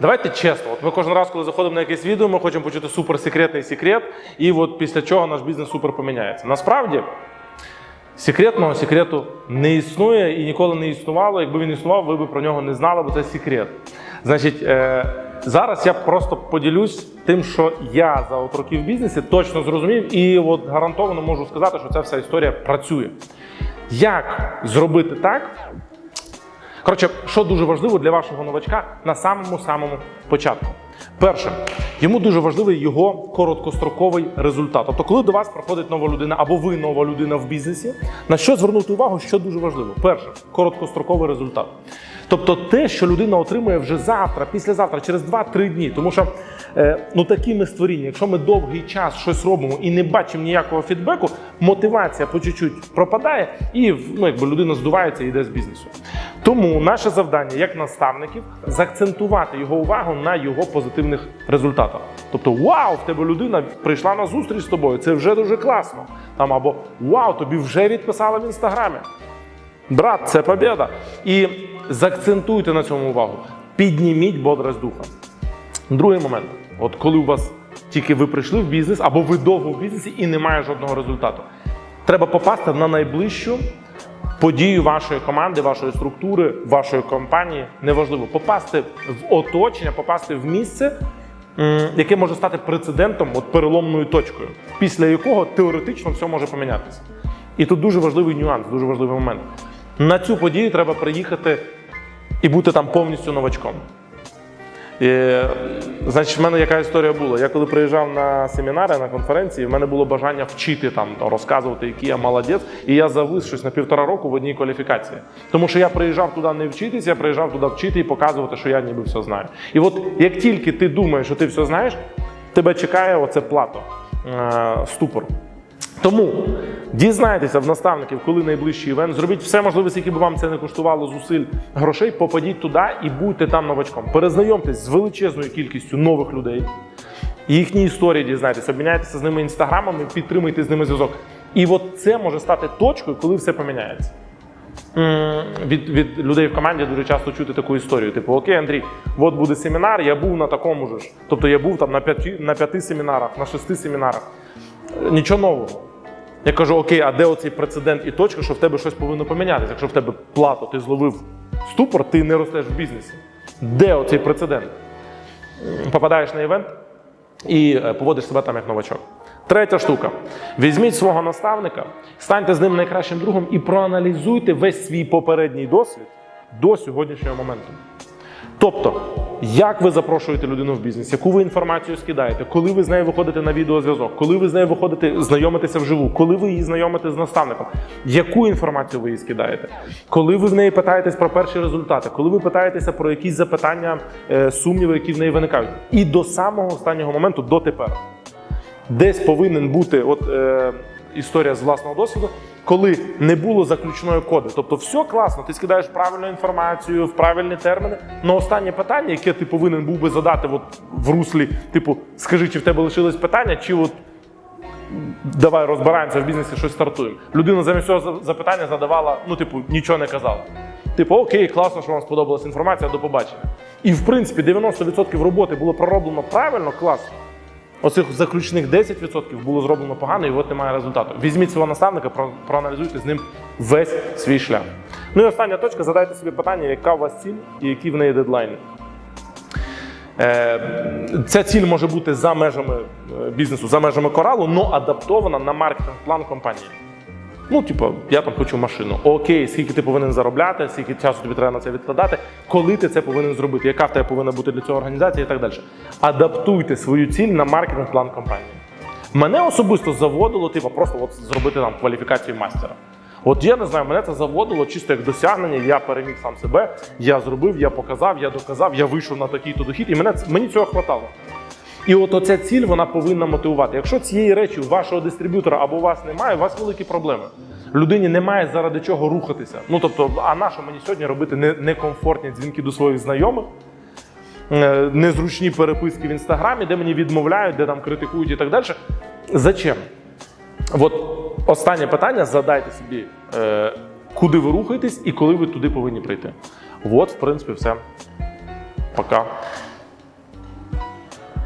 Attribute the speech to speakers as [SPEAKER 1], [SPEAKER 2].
[SPEAKER 1] Давайте чесно. От ми кожен раз, коли заходимо на якесь відео, ми хочемо почути суперсекретний секрет, і от після чого наш бізнес супер поміняється. Насправді. Секретного секрету не існує і ніколи не існувало. Якби він існував, ви б про нього не знали, бо це секрет. Значить, е, зараз я просто поділюсь тим, що я за от роки в бізнесі точно зрозумів, і от гарантовано можу сказати, що ця вся історія працює. Як зробити так? Коротше, що дуже важливо для вашого новачка на самому самому початку. Перше, йому дуже важливий його короткостроковий результат. Тобто, коли до вас приходить нова людина або ви нова людина в бізнесі, на що звернути увагу, що дуже важливо? Перше, короткостроковий результат. Тобто те, що людина отримує вже завтра, післязавтра, через 2-3 дні. Тому що е, ну такі ми створіння, якщо ми довгий час щось робимо і не бачимо ніякого фідбеку, мотивація по чуть-чуть пропадає, і ну, якби людина здувається і йде з бізнесу. Тому наше завдання як наставників заакцентувати його увагу на його позитивних результатах. Тобто, вау, в тебе людина прийшла на зустріч з тобою, це вже дуже класно. Там або вау, тобі вже відписали в інстаграмі. Брат, це побіда. І заакцентуйте на цьому увагу. Підніміть бодрость духа. Другий момент: от коли у вас тільки ви прийшли в бізнес, або ви довго в бізнесі і немає жодного результату, треба попасти на найближчу подію вашої команди, вашої структури, вашої компанії. Неважливо, попасти в оточення, попасти в місце, яке може стати прецедентом, от переломною точкою, після якого теоретично все може помінятися. І тут дуже важливий нюанс, дуже важливий момент. На цю подію треба приїхати і бути там повністю новачком. І, значить, в мене яка історія була? Я коли приїжджав на семінари, на конференції, в мене було бажання вчити там, розказувати, який я молодець, і я завис щось на півтора року в одній кваліфікації. Тому що я приїжджав туди не вчитись, я приїжджав туди вчити і показувати, що я ніби все знаю. І от як тільки ти думаєш, що ти все знаєш, тебе чекає оце плато, е, ступор. Тому дізнайтеся в наставників, коли найближчий івент. Зробіть все можливе, скільки б вам це не коштувало зусиль грошей. Попадіть туди і будьте там новачком. Перезнайомтесь з величезною кількістю нових людей. Їхні історії дізнайтесь, обміняйтеся з ними інстаграмами, підтримуйте з ними зв'язок. І от це може стати точкою, коли все поміняється. Від, від людей в команді дуже часто чути таку історію. Типу, окей, Андрій, от буде семінар, я був на такому ж. Тобто я був там на п'яти, на п'яти семінарах, на шести семінарах. Нічого нового. Я кажу, окей, а де оцей прецедент і точка, що в тебе щось повинно помінятися? Якщо в тебе плато, ти зловив ступор, ти не ростеш в бізнесі. Де оцей прецедент? Попадаєш на івент і е, поводиш себе там як новачок. Третя штука. Візьміть свого наставника, станьте з ним найкращим другом і проаналізуйте весь свій попередній досвід до сьогоднішнього моменту. Тобто, як ви запрошуєте людину в бізнес, яку ви інформацію скидаєте, коли ви з нею виходите на відеозв'язок, коли ви з нею виходите знайомитеся вживу, коли ви її знайомите з наставником, яку інформацію ви їй скидаєте, коли ви в неї питаєтесь про перші результати, коли ви питаєтеся про якісь запитання, е, сумніви, які в неї виникають, і до самого останнього моменту, дотепер. Десь повинен бути от, е, історія з власного досвіду, коли не було заключної коди. Тобто, все класно, ти скидаєш правильну інформацію в правильні терміни. але останнє питання, яке ти повинен був би задати от, в руслі, типу, скажи, чи в тебе лишилось питання, чи от давай розбираємося в бізнесі, щось стартуємо. Людина замість цього запитання задавала, ну, типу, нічого не казала. Типу, окей, класно, що вам сподобалась інформація, до побачення. І в принципі 90% роботи було пророблено правильно, класно. Оцих заключних 10% було зроблено погано, і от немає результату. Візьміть свого наставника, проаналізуйте з ним весь свій шлях. Ну і остання точка: задайте собі питання, яка у вас ціль і які в неї дедлайни. Е, Ця ціль може бути за межами е, бізнесу, за межами коралу, але адаптована на маркетинг-план компанії. Ну, типу, я там хочу машину. Окей, скільки ти повинен заробляти, скільки часу тобі треба на це відкладати, коли ти це повинен зробити, яка в тебе повинна бути для цього організація і так далі. Адаптуйте свою ціль на маркетинг-план компанії. Мене особисто заводило, типу, просто от зробити там кваліфікацію мастера. От я не знаю, мене це заводило чисто як досягнення. Я переміг сам себе, я зробив, я показав, я доказав, я вийшов на такий-то дохід, і мене мені цього хватало. І от оця ціль вона повинна мотивувати. Якщо цієї речі у вашого дистриб'ютора або у вас немає, у вас великі проблеми. Людині немає заради чого рухатися. Ну тобто, а на що мені сьогодні робити некомфортні дзвінки до своїх знайомих, е, незручні переписки в інстаграмі, де мені відмовляють, де там критикують і так далі. Зачем? От останнє питання: задайте собі, е, куди ви рухаєтесь і коли ви туди повинні прийти. От, в принципі, все. Пока.